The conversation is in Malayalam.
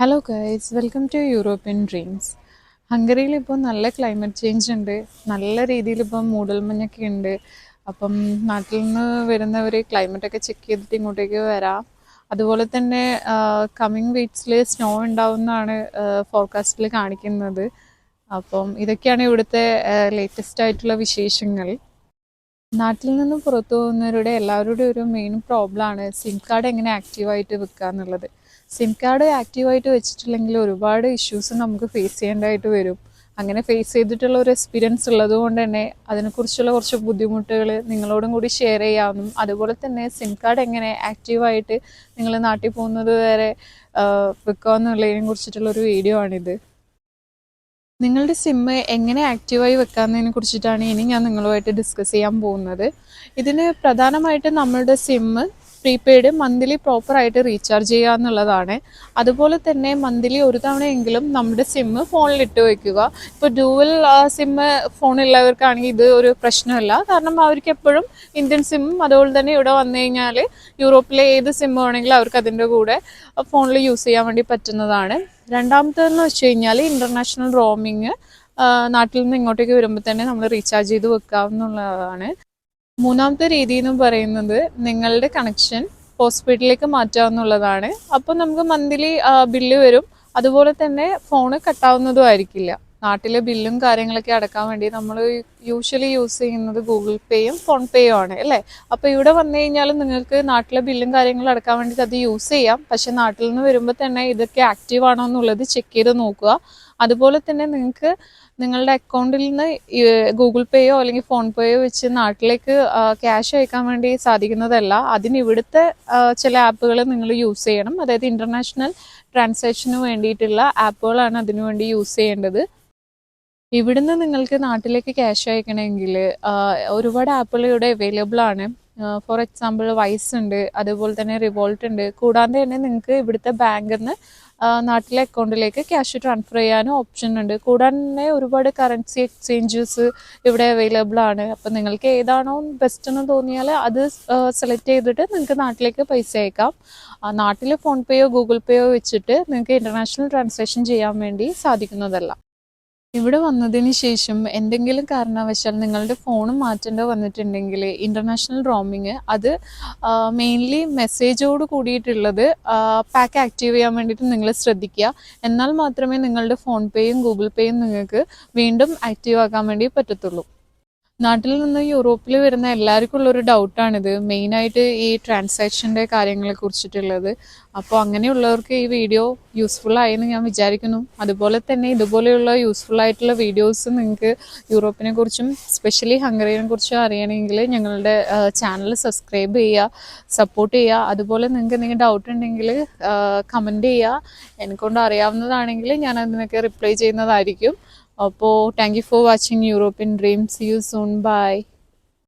Hello guys welcome to European dreams ഹംഗറിയിൽ ഇപ്പോൾ നല്ല ക്ലൈമറ്റ് ചേഞ്ച് ഉണ്ട്. നല്ല രീതിയിൽ ഇപ്പം മൂടൽമഞ്ഞൊക്കെ ഉണ്ട്. അപ്പം നാട്ടിൽ നിന്ന് വരുന്നവർ ക്ലൈമറ്റൊക്കെ ചെക്ക് ചെയ്തിട്ട് ഇങ്ങോട്ടേക്ക് വരാം. അതുപോലെ തന്നെ കമ്മിങ് വീക്സിൽ സ്നോ ഉണ്ടാവുമെന്നാണ് ഫോർകാസ്റ്റിൽ കാണിക്കുന്നത്. അപ്പം ഇതൊക്കെയാണ് ഇവിടുത്തെ ലേറ്റസ്റ്റ് ആയിട്ടുള്ള വിശേഷങ്ങൾ. നാട്ടിൽ നിന്ന് പുറത്തു പോകുന്നവരുടെ എല്ലാവരുടെയും ഒരു മെയിൻ പ്രോബ്ലമാണ് സിം കാർഡ് എങ്ങനെ ആക്റ്റീവായിട്ട് വെക്കുക എന്നുള്ളത് സിം കാർഡ് ആക്റ്റീവായിട്ട് വെച്ചിട്ടില്ലെങ്കിൽ ഒരുപാട് ഇഷ്യൂസ് നമുക്ക് ഫേസ് ചെയ്യേണ്ടതായിട്ട് വരും. അങ്ങനെ ഫേസ് ചെയ്തിട്ടുള്ള ഒരു എക്സ്പീരിയൻസ് ഉള്ളത് കൊണ്ട് തന്നെ അതിനെക്കുറിച്ചുള്ള കുറച്ച് ബുദ്ധിമുട്ടുകൾ നിങ്ങളോടും കൂടി ഷെയർ ചെയ്യാമെന്നും അതുപോലെ തന്നെ സിം കാർഡ് എങ്ങനെ ആക്റ്റീവായിട്ട് നിങ്ങൾ നാട്ടിൽ പോകുന്നത് വരെ വെക്കാമെന്നുള്ളതിനെ കുറിച്ചിട്ടുള്ളൊരു വീഡിയോ ആണിത്. നിങ്ങളുടെ സിം എങ്ങനെ ആക്റ്റീവായി വെക്കാമെന്നതിനെ കുറിച്ചിട്ടാണ് ഇനി ഞാൻ നിങ്ങളുമായിട്ട് ഡിസ്കസ് ചെയ്യാൻ പോകുന്നത്. ഇതിന് പ്രധാനമായിട്ട് നമ്മളുടെ സിമ്മ് പ്രീപെയ്ഡ് മന്ത്ലി പ്രോപ്പറായിട്ട് റീചാർജ് ചെയ്യുക എന്നുള്ളതാണ്. അതുപോലെ തന്നെ മന്ത്ലി ഒരു തവണയെങ്കിലും നമ്മുടെ സിമ്മ് ഫോണിലിട്ട് വയ്ക്കുക ഇപ്പോൾ ഡ്യൂവൽ സിമ്മ് ഫോണുള്ളവർക്കാണെങ്കിൽ ഇത് ഒരു പ്രശ്നമല്ല. കാരണം അവർക്ക് എപ്പോഴും ഇന്ത്യൻ സിമ്മും അതുപോലെ തന്നെ ഇവിടെ വന്നു കഴിഞ്ഞാൽ യൂറോപ്പിലെ ഏത് സിമ്മ് വേണമെങ്കിലും അവർക്ക് അതിന്റെ കൂടെ ഫോണിൽ യൂസ് ചെയ്യാൻ വേണ്ടി പറ്റുന്നതാണ്. രണ്ടാമത്തേന്ന് വെച്ച് കഴിഞ്ഞാൽ ഇന്റർനാഷണൽ റോമിങ് നാട്ടിൽ നിന്ന് ഇങ്ങോട്ടേക്ക് വരുമ്പോൾ തന്നെ നമ്മൾ റീചാർജ് ചെയ്ത് വെക്കാവുന്നതാണ്. മൂന്നാമത്തെ രീതി എന്ന് പറയുന്നത് നിങ്ങളുടെ കണക്ഷൻ ഹോസ്പിറ്റലിലേക്ക് മാറ്റാവുന്നതാണ് അപ്പോൾ നമുക്ക് മന്ത്ലി ബില്ല് വരും. അതുപോലെ തന്നെ ഫോണ് കട്ടാവുന്നതും ആയിരിക്കില്ല. നാട്ടിലെ ബില്ലും കാര്യങ്ങളൊക്കെ അടക്കാൻ വേണ്ടി നമ്മൾ യൂഷ്വലി യൂസ് ചെയ്യുന്നത് ഗൂഗിൾ പേയും ഫോൺ പേയും ആണ് അല്ലേ? അപ്പോൾ ഇവിടെ വന്നു കഴിഞ്ഞാൽ നിങ്ങൾക്ക് നാട്ടിലെ ബില്ലും കാര്യങ്ങളും അടക്കാൻ വേണ്ടിയിട്ട് അത് യൂസ് ചെയ്യാം. പക്ഷെ നാട്ടിൽ നിന്ന് വരുമ്പോൾ തന്നെ ഇതൊക്കെ ആക്റ്റീവ് ആണോ എന്നുള്ളത് ചെക്ക് ചെയ്ത് നോക്കുക. അതുപോലെ തന്നെ നിങ്ങൾക്ക് നിങ്ങളുടെ അക്കൗണ്ടിൽ നിന്ന് ഗൂഗിൾ പേയോ അല്ലെങ്കിൽ ഫോൺ പേയോ വെച്ച് നാട്ടിലേക്ക് ക്യാഷ് അയക്കാൻ വേണ്ടി സാധിക്കുന്നതല്ല. അതിന് ഇവിടുത്തെ ചില ആപ്പുകൾ നിങ്ങൾ യൂസ് ചെയ്യണം. അതായത് ഇന്റർനാഷണൽ ട്രാൻസാക്ഷന് വേണ്ടിയിട്ടുള്ള ആപ്പുകളാണ് അതിനുവേണ്ടി യൂസ് ചെയ്യേണ്ടത്. ഇവിടുന്ന് നിങ്ങൾക്ക് നാട്ടിലേക്ക് ക്യാഷ് അയക്കണമെങ്കിൽ ഒരുപാട് ആപ്പുകൾ ഇവിടെ അവൈലബിൾ ആണ്. ഫോർ എക്സാമ്പിൾ വൈസ് ഉണ്ട് അതുപോലെ തന്നെ റിവോൾട്ട് ഉണ്ട്. കൂടാതെ തന്നെ നിങ്ങൾക്ക് ഇവിടുത്തെ ബാങ്കിൽ നിന്ന് നാട്ടിലെ അക്കൗണ്ടിലേക്ക് ക്യാഷ് ട്രാൻസ്ഫർ ചെയ്യാനും ഓപ്ഷൻ ഉണ്ട്. കൂടാതെ തന്നെ ഒരുപാട് കറൻസി എക്സ്ചേഞ്ചസ് ഇവിടെ അവൈലബിൾ ആണ്. അപ്പം നിങ്ങൾക്ക് ഏതാണോ ബെസ്റ്റ് എന്ന് തോന്നിയാൽ അത് സെലക്ട് ചെയ്തിട്ട് നിങ്ങൾക്ക് നാട്ടിലേക്ക് പൈസ അയക്കാം. നാട്ടിൽ ഫോൺ പേയോ ഗൂഗിൾ പേയോ വെച്ചിട്ട് നിങ്ങൾക്ക് ഇന്റർനാഷണൽ ട്രാൻസാക്ഷൻ ചെയ്യാൻ വേണ്ടി സാധിക്കുന്നതല്ല. ഇവിടെ വന്നതിന് ശേഷം എന്തെങ്കിലും കാരണവശാൽ നിങ്ങളുടെ ഫോൺ മാറ്റേണ്ട വന്നിട്ടുണ്ടെങ്കിൽ ഇന്റർനാഷണൽ റോമിങ് അത് മെയിൻലി മെസ്സേജോട് കൂടിയിട്ടുള്ളത് പാക്ക് ആക്റ്റീവ് ചെയ്യാൻ വേണ്ടിയിട്ട് നിങ്ങൾ ശ്രദ്ധിക്കുക. എന്നാൽ മാത്രമേ നിങ്ങളുടെ ഫോൺ പേയും ഗൂഗിൾ പേയും നിങ്ങൾക്ക് വീണ്ടും ആക്റ്റീവ് ആക്കാൻ വേണ്ടി പറ്റത്തുള്ളൂ. നാട്ടിൽ നിന്ന് യൂറോപ്പിൽ വരുന്ന എല്ലാവർക്കും ഉള്ളൊരു ഡൗട്ടാണിത് മെയിനായിട്ട് ഈ ട്രാൻസാക്ഷന്റെ കാര്യങ്ങളെ കുറിച്ചിട്ടുള്ളത്. അപ്പോൾ അങ്ങനെയുള്ളവർക്ക് ഈ വീഡിയോ യൂസ്ഫുൾ ആയെന്ന് ഞാൻ വിചാരിക്കുന്നു. അതുപോലെ തന്നെ ഇതുപോലെയുള്ള യൂസ്ഫുൾ ആയിട്ടുള്ള വീഡിയോസ് നിങ്ങൾക്ക് യൂറോപ്പിനെ കുറിച്ചും സ്പെഷ്യലി ഹംഗറിയെ കുറിച്ചും അറിയണമെങ്കിൽ ഞങ്ങളുടെ ചാനൽ സബ്സ്ക്രൈബ് ചെയ്യുക സപ്പോർട്ട് ചെയ്യുക. അതുപോലെ നിങ്ങൾക്ക് എന്തെങ്കിലും ഡൗട്ട് ഉണ്ടെങ്കിൽ കമന്റ് ചെയ്യുക. എന്നെക്കൊണ്ട് അറിയാവുന്നതാണെങ്കിൽ ഞാൻ അതിനൊക്കെ റിപ്ലൈ ചെയ്യുന്നതായിരിക്കും. അപ്പോൾ thank you for watching European dreams you soon bye